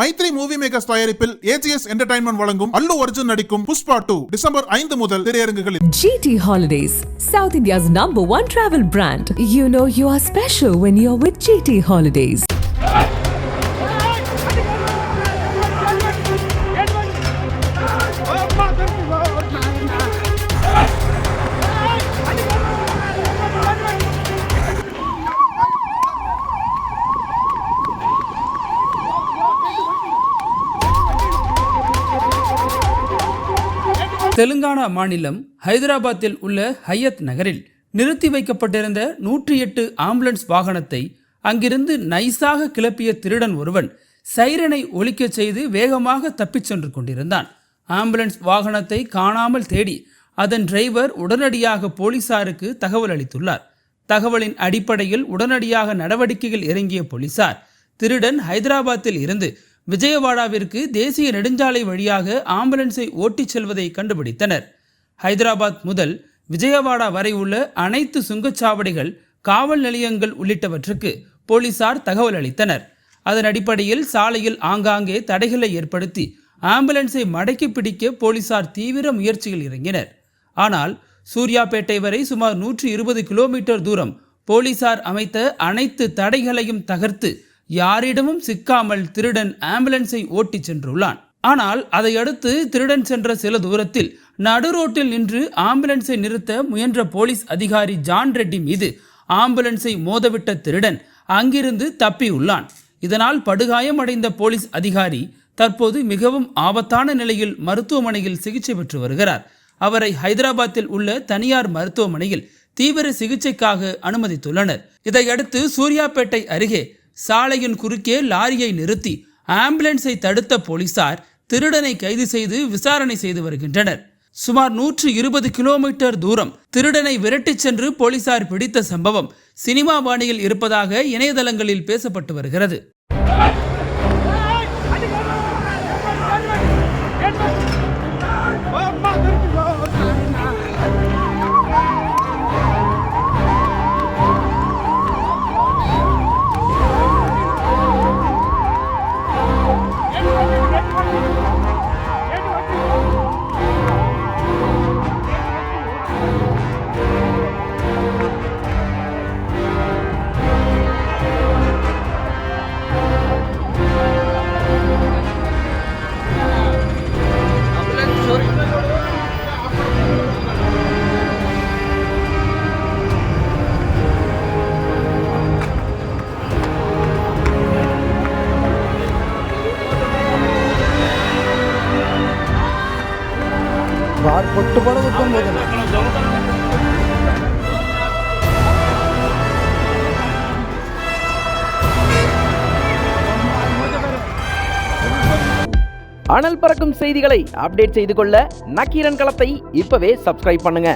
Maithri movie makers தயாரிப்பில் AGS entertainment வழங்கும் அல்லு அர்ஜுன் நடிக்கும் புஷ்பா டூ டிசம்பர் ஐந்து முதல் திரையரங்குகளில் GT holidays south India's number one travel brand you know you are special when you are with GT holidays Telangana மாநிலம் ஹைதராபாத்தில் உள்ள ஹையத் நகரில் நிறுத்தி வைக்கப்பட்டிருந்த நூற்றி எட்டு ஆம்புலன்ஸ் வாகனத்தை அங்கிருந்து நைஸாக கிளப்பிய திருடன் ஒருவன் சைரனை ஒலிக்கச் செய்து வேகமாக தப்பிச் சென்று கொண்டிருந்தான். ஆம்புலன்ஸ் வாகனத்தை காணாமல் தேடி அதன் டிரைவர் உடனடியாக போலீசாருக்கு தகவல் அளித்துள்ளார். தகவலின் அடிப்படையில் உடனடியாக நடவடிக்கையில் இறங்கிய போலீசார் திருடன் ஹைதராபாத்தில் இருந்து விஜயவாடாவிற்கு தேசிய நெடுஞ்சாலை வழியாக ஆம்புலன்ஸை ஓட்டிச் செல்வதை கண்டுபிடித்தனர். ஹைதராபாத் முதல் விஜயவாடா வரை உள்ள அனைத்து சுங்கச்சாவடிகள் காவல் நிலையங்கள் உள்ளிட்டவற்றுக்கு போலீசார் தகவல் அளித்தனர். அதன் அடிப்படையில் சாலையில் ஆங்காங்கே தடைகளை ஏற்படுத்தி ஆம்புலன்ஸை மடக்கி பிடிக்க போலீசார் தீவிர முயற்சியில் இறங்கினர். ஆனால் சூர்யாபேட்டை வரை சுமார் நூற்றி இருபது கிலோமீட்டர் தூரம் போலீசார் அமைத்த அனைத்து தடைகளையும் தகர்த்து யாரிடமும் சிக்காமல் திருடன் ஆம்புலன்ஸை ஓட்டிச் சென்றுள்ளான். ஆனால் அதையடுத்து திருடன் சென்ற சில தூரத்தில் நடுரோட்டில் நின்று ஆம்புலன்ஸை நிறுத்த முயன்ற போலீஸ் அதிகாரி ஜான் ரெட்டி மீது ஆம்புலன்ஸை மோதவிட்ட திருடன் அங்கிருந்து தப்பியுள்ளான் இதனால் படுகாயமடைந்த போலீஸ் அதிகாரி தற்போது மிகவும் ஆபத்தான நிலையில் மருத்துவமனையில் சிகிச்சை பெற்று வருகிறார். அவரை ஹைதராபாத்தில் உள்ள தனியார் மருத்துவமனையில் தீவிர சிகிச்சைக்காக அனுமதித்துள்ளனர். இதையடுத்து சூர்யாப்பேட்டை அருகே சாலையின் குறுக்கே லாரியை நிறுத்தி ஆம்புலன்ஸை தடுத்த போலீசார் திருடனை கைது செய்து விசாரணை செய்து வருகின்றனர். சுமார் நூற்று இருபது கிலோமீட்டர் தூரம் திருடனை விரட்டிச் சென்று போலீசார் பிடித்த சம்பவம் சினிமா பாணியில் இருப்பதாக இணையதளங்களில் பேசப்பட்டு வருகிறது. వారు పట్టుబడవద్దని వదిలేదు அனல் பறக்கும் செய்திகளை அப்டேட் செய்து கொள்ள நக்கீரன் களத்தை இப்பவே சப்ஸ்கிரைப் பண்ணுங்க